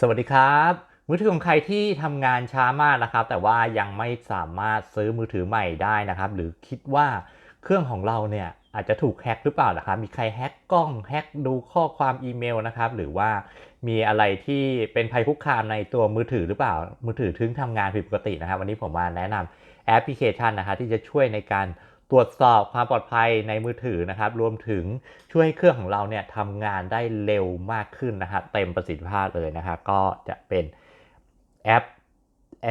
สวัสดีครับ มือถือของใครที่ทำงานช้ามากนะครับ แต่ว่ายังไม่สามารถซื้อมือถือใหม่ได้นะครับ หรือคิดว่าเครื่องของเราเนี่ยอาจจะถูกแฮ็กหรือเปล่านะครับ มีใครแฮ็กกล้องแฮ็กดูข้อความอีเมลนะครับ หรือว่ามีอะไรที่เป็นภัยคุกคามในตัวมือถือหรือเปล่า มือถือถึงทำงานผิดปกตินะครับ วันนี้ผมมาแนะนำแอปพลิเคชันนะครับที่จะช่วยในการ ตรวจสอบความปลอดภัยในมือถือนะครับ รวมถึงช่วยให้เครื่องของเราเนี่ยทำงานได้เร็วมากขึ้นนะครับเต็มประสิทธิภาพเลยนะครับก็จะเป็นแอป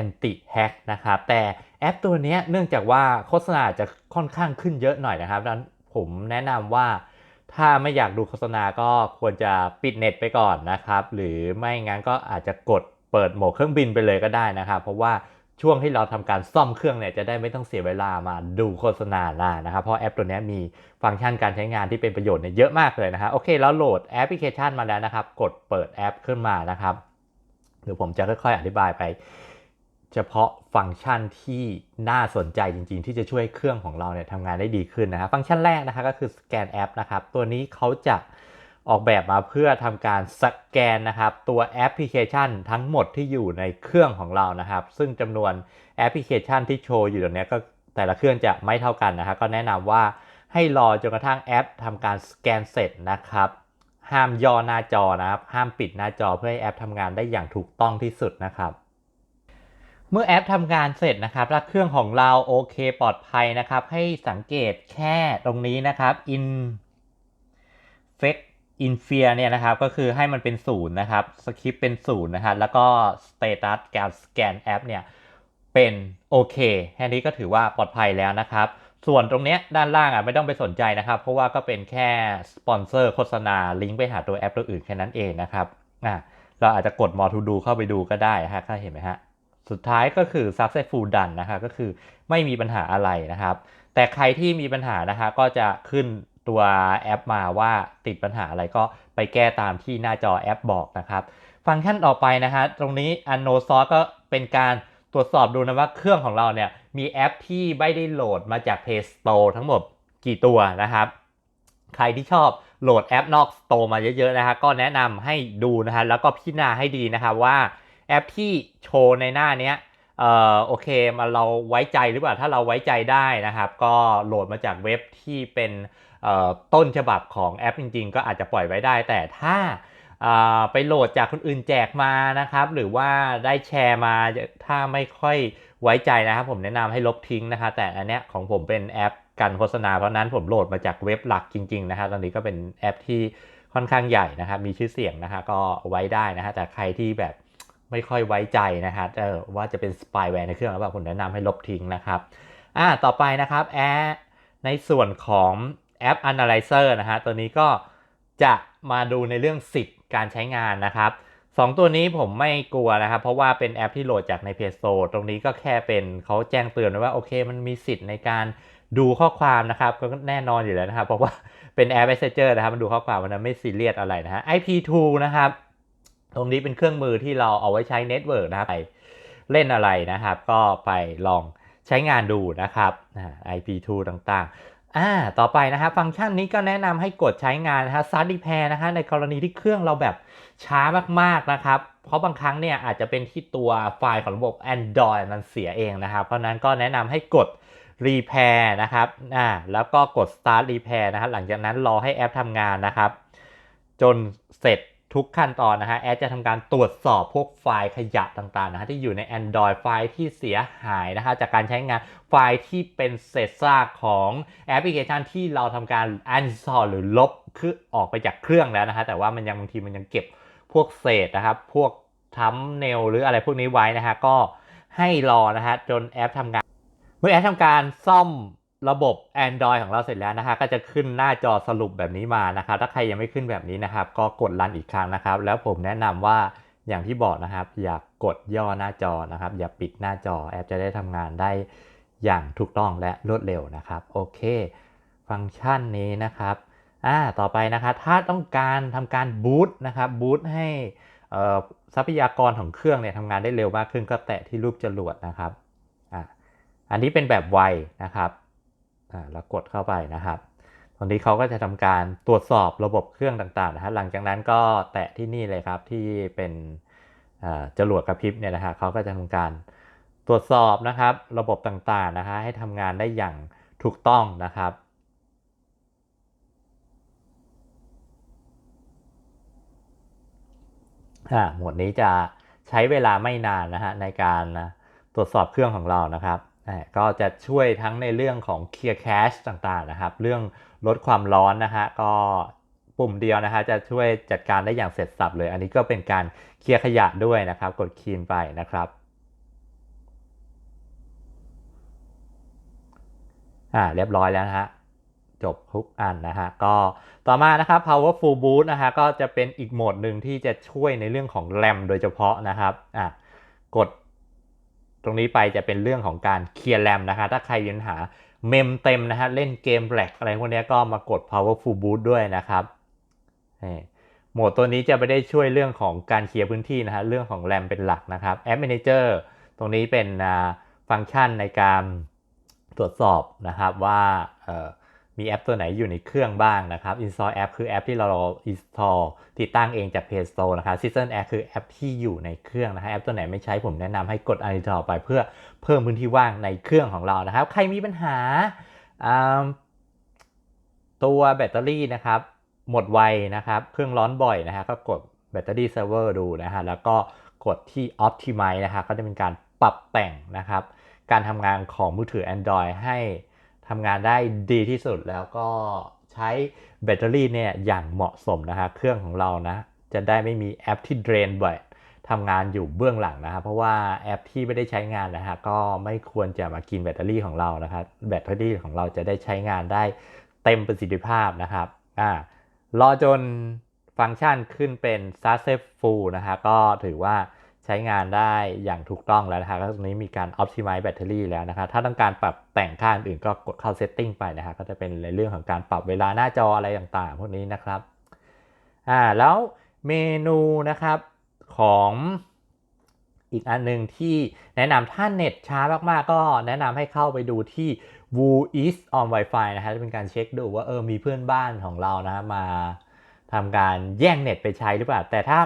anti hack นะครับ แต่แอปตัวนี้เนื่องจากว่าโฆษณาจะค่อนข้างขึ้นเยอะหน่อยนะครับดังนั้นผมแนะนำว่าถ้าไม่อยากดูโฆษณาก็ควรจะปิดเน็ตไปก่อนนะครับ หรือไม่งั้นก็อาจจะกดเปิดโหมดเครื่องบินไปเลยก็ได้นะครับ เพราะว่า ช่วงที่เราทำการซ่อมเครื่องเนี่ยจะได้ไม่ต้องเสียเวลามาดูโฆษณาล่ะนะครับ เพราะแอปตัวนี้มีฟังก์ชันการใช้งานที่เป็นประโยชน์เนี่ยเยอะมากเลยนะครับโอเค แล้วโหลดแอปพลิเคชันมาแล้วนะครับ กดเปิดแอปขึ้นมานะครับเดี๋ยวผมจะค่อยๆ อธิบายไป เฉพาะฟังก์ชันที่น่าสนใจจริง ๆ ที่จะช่วยเครื่องของเราเนี่ยทำงานได้ดีขึ้นนะครับฟังก์ชันแรกนะครับก็คือสแกนแอปนะครับตัวนี้เขาจะ ออกแบบมาเพื่อทำการสแกนนะครับ ตัวแอปพลิเคชันทั้งหมดที่อยู่ในเครื่องของเรานะครับ ซึ่งจำนวนแอปพลิเคชันที่โชว์อยู่ตรงนี้ก็แต่ละเครื่องจะไม่เท่ากันนะครับก็แนะนำว่าให้รอจนกระทั่งแอปทำการสแกนเสร็จนะครับ ห้ามย่อหน้าจอนะครับ ห้ามปิดหน้าจอเพื่อให้แอปทำงานได้อย่างถูกต้องที่สุดนะครับเมื่อแอปทำงานเสร็จนะครับถ้าเครื่องของเราโอเคปลอดภัยนะครับ ให้สังเกตแค่ตรงนี้นะครับ in f e c i n f e a r เนี่ยนะครับก็คือให้มันเป็นศูนย์นะครับสคริปเป็นศูนย์นะครับแล้วก็ status การสแกนแอปเนี่ยเป็นโอเคแค่นี้ก็ถือว่าปลอดภัยแล้วนะครับ ส่วนตรงเนี้ยด้านล่างอะไม่ต้องไปสนใจนะครับ เพราะว่าก็เป็นแค่สปอนเซอร์โฆษณาลิงก์ไปหาตัวแอปตัวอื่นแค่นั้นเองนะครับอะเราอาจจะกด more to do เข้าไปดูก็ได้ฮะถ้าเห็นไหมฮะสุดท้ายก็คือ successful done นะครับก็คือไม่มีปัญหาอะไรนะครับ แต่ใครที่มีปัญหานะคะก็จะขึ้น ตัวแอปมาว่าติดปัญหาอะไรก็ไปแก้ตามที่หน้าจอแอปบอกนะครับ ฟังก์ชันต่อไปนะฮะตรงนี้ u n n o s o u r c e ก็เป็นการตรวจสอบดูนะว่าเครื่องของเราเนี่ยมีแอปที่ไม่ได้โหลดมาจาก Play Store ทั้งหมดกี่ตัวนะครับ ใครที่ชอบโหลดแอปนอก Store มาเยอะๆนะฮะก็แนะนำให้ดูนะฮะแล้วก็พิจารณาให้ดีนะครับว่าแอปที่โชว์ในหน้านี้เอ่อโอเคมาเราไว้ใจหรือเปล่าถ้าเราไว้ใจได้นะครับ ก็โหลดมาจากเว็บที่เป็น ต้นฉบับของแอปจริง ๆ ก็อาจจะปล่อยไว้ได้ แต่ถ้าไปโหลดจากคนอื่นแจกมานะครับ หรือว่าได้แชร์มาถ้าไม่ค่อยไว้ใจนะครับ ผมแนะนำให้ลบทิ้งนะครับแต่อันเนี้ยของผมเป็นแอปกันโฆษณาเพราะนั้นผมโหลดมาจากเว็บหลักจริง ๆ นะครับตอนนี้ก็เป็นแอปที่ค่อนข้างใหญ่นะครับ มีชื่อเสียงนะฮะก็ไว้ได้นะฮะแต่ใครที่แบบไม่ค่อยไว้ใจนะฮะเออว่าจะเป็นสปายแวร์ในเครื่องหรือเปล่าผมแนะนำให้ลบทิ้งนะครับอ่าต่อไปนะครับแอปในส่วนของ แอป Analyzer นะฮะตัวนี้ก็จะมาดูในเรื่องสิทธิ์การใช้งานนะครับสองตัวนี้ผมไม่กลัวนะครับ เพราะว่าเป็นแอปที่โหลดจากใน Play Store ตรงนี้ก็แค่เป็นเขาแจ้งเตือนว่า โอเคมันมีสิทธิ์ในการดูข้อความนะครับ ก็แน่นอนอยู่แล้วนะครับ เพราะว่าเป็นแอป Messenger นะครับ มันดูข้อความมันไม่ซีเรียสอะไรนะฮะ IP2 นะครับ ตรงนี้เป็นเครื่องมือที่เราเอาไว้ใช้เน็ตเวิร์กนะครับไปเล่นอะไรนะครับ ก็ไปลองใช้งานดูนะครับ IP2 ต่างๆ อ่า ต่อไปนะครับฟังก์ชันนี้ก็แนะนำให้กดใช้งานนะฮะซัดดีแพร์นะฮะในกรณีที่เครื่องเราแบบช้ามากๆนะครับ เพราะบางครั้งเนี่ยอาจจะเป็นที่ตัวไฟล์ของระบบ Android มันเสียเองนะครับ เพราะนั้นก็แนะนำให้กด Repair นะครับ อ่า แล้วก็กด Start Repair นะครับหลังจากนั้นรอให้แอปทำงานนะครับ จนเสร็จ ทุกขั้นตอนนะฮะแอดจะทำการตรวจสอบพวกไฟล์ขยะต่างๆนะฮะที่อยู่ใน Android ไฟล์ที่เสียหายนะฮะจากการใช้งานไฟล์ที่เป็นเศษซากของแอปพลิเคชันที่เราทำการ uninstall หรือลบคือออกไปจากเครื่องแล้วนะฮะแต่ว่ามันยังบางทีมันยังเก็บพวกเศษนะครับพวกทัมเนลหรืออะไรพวกนี้ไว้นะฮะก็ให้รอนะฮะจนแอปทำงานเมื่อแอปทำการซ่อม ระบบ Android ของเราเสร็จแล้วนะฮะก็จะขึ้นหน้าจอสรุปแบบนี้มานะครับถ้าใครยังไม่ขึ้นแบบนี้นะครับ ก็กดรันอีกครั้งนะครับ แล้วผมแนะนำว่าอย่างที่บอกนะครับ อย่ากกดย่อหน้าจอนะครับ อย่าปิดหน้าจอแอปจะได้ทำงานได้อย่างถูกต้องและรวดเร็วนะครับโอเค ฟังก์ชันนี้นะครับอ่าต่อไปนะครับถ้าต้องการทำการบูตนะครับบูตให้ทรัพยากรของเครื่องเนี่ยทำงานได้เร็วมากขึ้นก็แตะที่รูปจรวดนะครับอ่าอันนี้เป็นแบบไวนะครับ แล้วกดเข้าไปนะครับ ตอนนี้เขาก็จะทำการตรวจสอบระบบเครื่องต่างๆนะฮะหลังจากนั้นก็แตะที่นี่เลยครับที่เป็นจรวดกระพริบเนี่ยนะฮะเขาก็จะทำการตรวจสอบนะครับ ระบบต่างๆนะคะให้ทำงานได้อย่างถูกต้องนะครับหมวดนี้จะใช้เวลาไม่นานนะฮะในการตรวจสอบเครื่องของเรานะครับ ก็จะช่วยทั้งในเรื่องของ clear cache ต่างๆนะครับ เรื่องลดความร้อนนะฮะก็ปุ่มเดียวนะฮะจะช่วยจัดการได้อย่างเสร็จสับเลย อันนี้ก็เป็นการเคลียร์ขยะด้วยนะครับ กดคีนไปนะครับอ่าเรียบร้อยแล้วนะฮะจบทุกอันนะฮะก็ต่อมานะครับ powerful boot นะฮะก็จะเป็นอีกโหมดหนึ่งที่จะช่วยในเรื่องของ RAM โดยเฉพาะนะครับอะกด ตรงนี้ไปจะเป็นเรื่องของการเคลียร์แรมนะคะ ถ้าใครมีปัญหาเมมเต็มนะฮะ เล่นเกมแบล็กอะไรพวกนี้ก็มากด powerful boot ด้วยนะครับโหมดตัวนี้จะไม่ได้ช่วยเรื่องของการเคลียร์พื้นที่นะฮะ เรื่องของแรมเป็นหลักนะครับ App Manager ตรงนี้เป็นฟังก์ชันในการตรวจสอบนะครับว่า มีแอปตัวไหนอยู่ในเครื่องบ้างนะครับ Install App คือแอปที่เรา install ติดตั้งเองจาก Play Store นะครับ Season App คือแอปที่อยู่ในเครื่องนะฮะแอปตัวไหนไม่ใช้ผมแนะนำให้กด uninstall ไปเพื่อเพิ่มพื้นที่ว่างในเครื่องของเรานะครับ ใครมีปัญหาตัวแบตเตอรี่นะครับ หมดไวนะครับ เครื่องร้อนบ่อยนะฮะก็กดแบตเตอรี่เซิร์ฟเวอร์ดูนะฮะแล้วก็กดที่ Optimize นะฮะก็จะเป็นการปรับแต่งนะครับ การทำงานของมือถือ Android ให้ ทำงานได้ดีที่สุดแล้วก็ใช้แบตเตอรี่เนี่ยอย่างเหมาะสมนะฮะเครื่องของเรานะจะได้ไม่มีแอปที่เดรนบ่อยทำงานอยู่เบื้องหลังนะครับเพราะว่าแอปที่ไม่ได้ใช้งานนะฮะก็ไม่ควรจะมากินแบตเตอรี่ของเรานะครับแบตเตอรี่ของเราจะได้ใช้งานได้เต็มประสิทธิภาพนะครับอ่ารอจนฟังก์ชันขึ้นเป็น s a s e Full นะฮะก็ถือว่า ใช้งานได้อย่างถูกต้องแล้วนะครับตรงนี้มีการ optimize แบตเตอรี่แล้วนะครับถ้าต้องการปรับแต่งค่าอื่นก็กดเข้า setting ไปนะครับก็จะเป็นในเรื่องของการปรับเวลาหน้าจออะไรต่างๆ พวกนี้นะครับอ่าแล้วเมนูนะครับของอีกอันหนึ่งที่แนะนำถ้าเน็ตช้ามากๆ ก็แนะนำให้เข้าไปดูที่ Woo is on Wi-Fi นะฮะจะเป็นการเช็คดูว่าเออมีเพื่อนบ้านของเรานะมา ทำการแย่งเน็ตไปใช้หรือเปล่า แต่ถ้า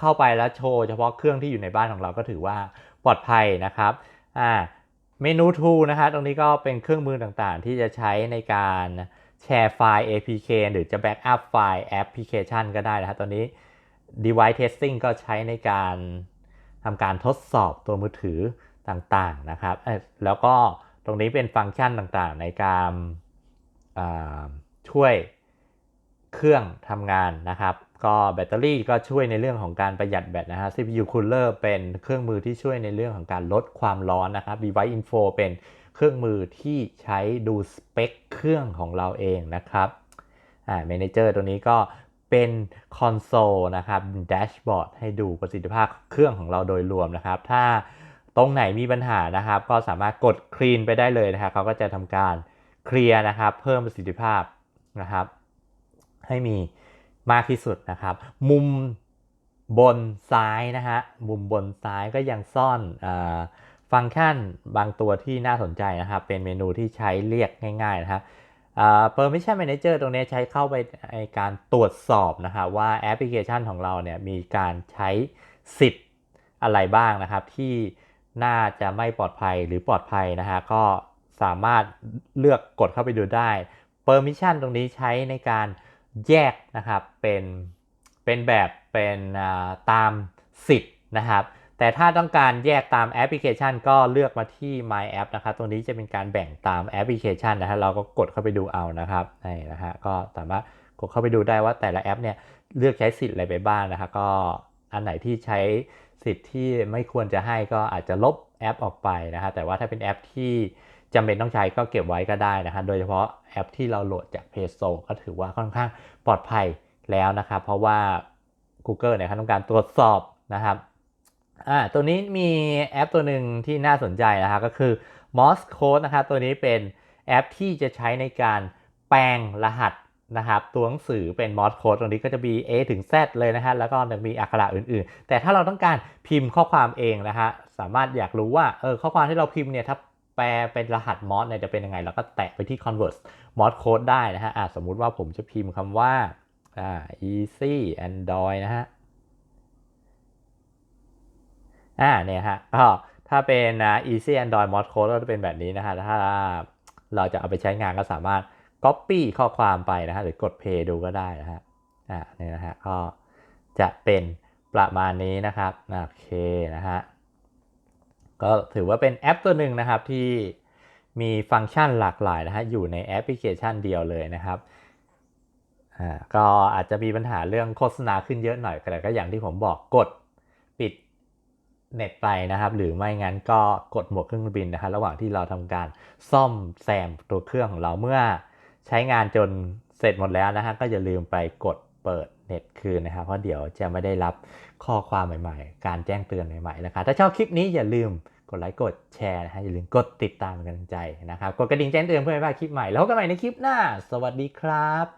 เข้าไปแล้วโชว์เฉพาะเครื่องที่อยู่ในบ้านของเราก็ถือว่าปลอดภัยนะครับอ่าเมนู to นะคะตรงนี้ก็เป็นเครื่องมือต่างๆ ที่จะใช้ในการแชร์ไฟล์ APK หรือจะ backup ไฟล์แอปพลิเคชันก็ได้นะครับตอนนี้ device testing ก็ใช้ในการทำการทดสอบตัวมือถือต่างๆนะครับ แล้วก็ตรงนี้เป็นฟังก์ชันต่างๆ ในการช่วย เครื่องทำงานนะครับ ก็แบตเตอรี่ก็ช่วยในเรื่องของการประหยัดแบตนะฮะ CPU cooler เป็นเครื่องมือที่ช่วยในเรื่องของการลดความร้อนนะครับ device info เป็นเครื่องมือที่ใช้ดูสเปคเครื่องของเราเองนะครับอ่า manager ตัวนี้ก็เป็นคอนโซลนะครับแดชบอร์ดให้ดูประสิทธิภาพเครื่องของเราโดยรวมนะครับ ถ้าตรงไหนมีปัญหานะครับ ก็สามารถกดคลีนไปได้เลยนะครับเขาก็จะทำการเคลียร์นะครับ เพิ่มประสิทธิภาพนะครับ ให้มีมากที่สุดนะครับ มุมบนซ้ายนะฮะมุมบนซ้ายก็ยังซ่อนอฟังก์ชันบางตัวที่น่าสนใจนะครับ เป็นเมนูที่ใช้เรียกง่ายๆนะครับ Permission Manager ตรงนี้ใช้เข้าไปในการตรวจสอบนะครับว่าแอปพลิเคชันของเราเนี่ยมีการใช้สิทธิ์อะไรบ้างนะครับ ที่น่าจะไม่ปลอดภัยหรือปลอดภัยนะฮะก็สามารถเลือกกดเข้าไปดูได้ Permission ตรงนี้ใช้ในการ แยกนะครับเป็นเป็นแบบเป็นตามสิทธิ์นะครับ แต่ถ้าต้องการแยกตามแอปพลิเคชัน ก็เลือกมาที่ My App นะครับตรงนี้จะเป็นการแบ่งตามแอปพลิเคชันนะฮะเราก็กดเข้าไปดูเอานะครับนี่นะฮะก็สามารถกดเข้าไปดูได้ว่าแต่ละแอปเนี่ยเลือกใช้สิทธิ์อะไรไปบ้างนะครับก็อันไหนที่ใช้สิทธิ์ที่ไม่ควรจะให้ก็อาจจะลบแอปออกไปนะฮะแต่ว่าถ้าเป็นแอปที่ จำเป็นต้องใช้ก็เก็บไว้ก็ได้นะฮะโดยเฉพาะแอปที่เราโหลดจาก Play Store ก็ถือว่าค่อนข้างปลอดภัยแล้วนะครับ เพราะว่า Google เนี่ยต้องการตรวจสอบนะครับอ่าตัวนี้มีแอปตัวหนึ่งที่น่าสนใจนะครับก็คือ Morse Code นะครับตัวนี้เป็นแอปที่จะใช้ในการแปลงรหัสนะครับตัวหนังสือเป็น Morse Code ตรงนี้ก็จะมี A ถึง Z เลยนะฮะแล้วก็จะมีอักขระอื่นๆ แต่ถ้าเราต้องการพิมพ์ข้อความเองนะฮะสามารถอยากรู้ว่าเออข้อความที่เราพิมพ์เนี่ยถ้า แปลเป็นรหัสมอสเนี่ยจะเป็นยังไงเราก็แตะไปที่ convert mod code ได้นะฮะสมมุติว่าผมจะพิมพ์คำว่าา easy android นะฮะอ่าเนี่ยฮะก็ถ้าเป็น easy android mod code ก็จะเป็นแบบนี้นะฮะถ้าเราจะเอาไปใช้งานก็สามารถ copy ข้อความไปนะฮะหรือกด play ดูก็ได้นะฮะอ่าเนี่ยนะฮะก็จะเป็นประมาณนี้นะครับโอเคนะฮะ ก็ถือว่าเป็นแอปตัวหนึ่งนะครับที่มีฟังก์ชันหลากหลายนะฮะอยู่ในแอปพลิเคชันเดียวเลยนะครับอ่าก็อาจจะมีปัญหาเรื่องโฆษณาขึ้นเยอะหน่อยแต่ก็อย่างที่ผมบอกกดปิดเน็ตไปนะครับ หรือไม่งั้นก็กดหมวกเครื่องบินนะครับระหว่างที่เราทำการซ่อมแซมตัวเครื่องของเราเมื่อใช้งานจนเสร็จหมดแล้วนะฮะก็อย่าลืมไปกด เปิดเน็ตคืนนะครับ เพราะเดี๋ยวจะไม่ได้รับข้อความใหม่ๆ การแจ้งเตือนใหม่ๆนะครับ ถ้าชอบคลิปนี้อย่าลืมกดไลค์กดแชร์นะฮะอย่าลืมกดติดตามเป็นกำลังใจนะครับ กดกระดิ่งแจ้งเตือนเพื่อไม่พลาดคลิปใหม่แล้วพบกันใหม่ในคลิปหน้า สวัสดีครับ